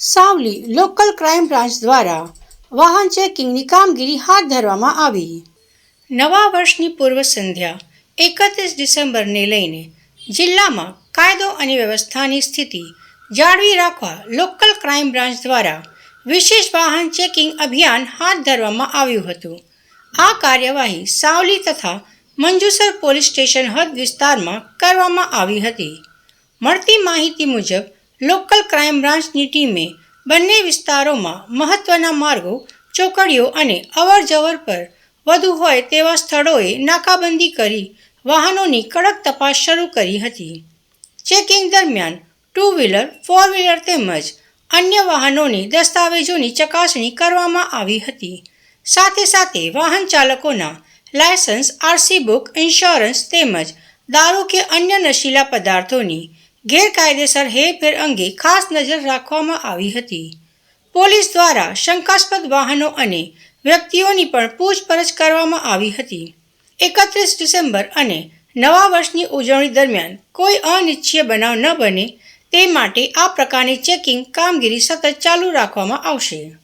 Savli local crime branch દ્વારા વાહન ચેકિંગની કામગીરી હાથ ધરવામાં આવી. નવા વર્ષની પૂર્વ સંધ્યા, એકત્રીસ ડિસેમ્બરને લઈને જિલ્લામાં કાયદો અને વ્યવસ્થાની સ્થિતિ જાળવી રાખવા લોકલ ક્રાઇમ બ્રાન્ચ દ્વારા વિશેષ વાહન ચેકિંગ અભિયાન હાથ ધરવામાં આવ્યું હતું. આ કાર્યવાહી સાવલી તથા મંજુસર પોલીસ સ્ટેશન હદ વિસ્તારમાં કરવામાં આવી હતી. મળતી માહિતી મુજબ લોકલ ક્રાઇમ બ્રાન્ચની ટીમે બંને વિસ્તારોમાં મહત્ત્વના માર્ગો, ચોકડીઓ અને અવરજવર પર વધુ હોય તેવા સ્થળોએ નાકાબંધી કરી વાહનોની કડક તપાસ શરૂ કરી હતી. ચેકિંગ દરમિયાન ટુ વ્હીલર ફોર વ્હીલર તેમજ અન્ય વાહનોની દસ્તાવેજોની ચકાસણી કરવામાં આવી હતી. સાથે સાથે વાહન ચાલકોના લાયસન્સ, આરસી બુક, ઇન્સ્યોરન્સ તેમજ દારૂ કે અન્ય નશીલા પદાર્થોની ગેરકાયદેસર હેરફેર અંગે ખાસ નજર રાખવામાં આવી હતી. પોલીસ દ્વારા શંકાસ્પદ વાહનો અને વ્યક્તિઓની પણ પૂછપરછ કરવામાં આવી હતી. એકત્રીસ ડિસેમ્બર અને નવા વર્ષની ઉજવણી દરમિયાન કોઈ અનિચ્છીય બનાવ ન બને તે માટે આ પ્રકારની ચેકિંગ કામગીરી સતત ચાલુ રાખવામાં આવશે.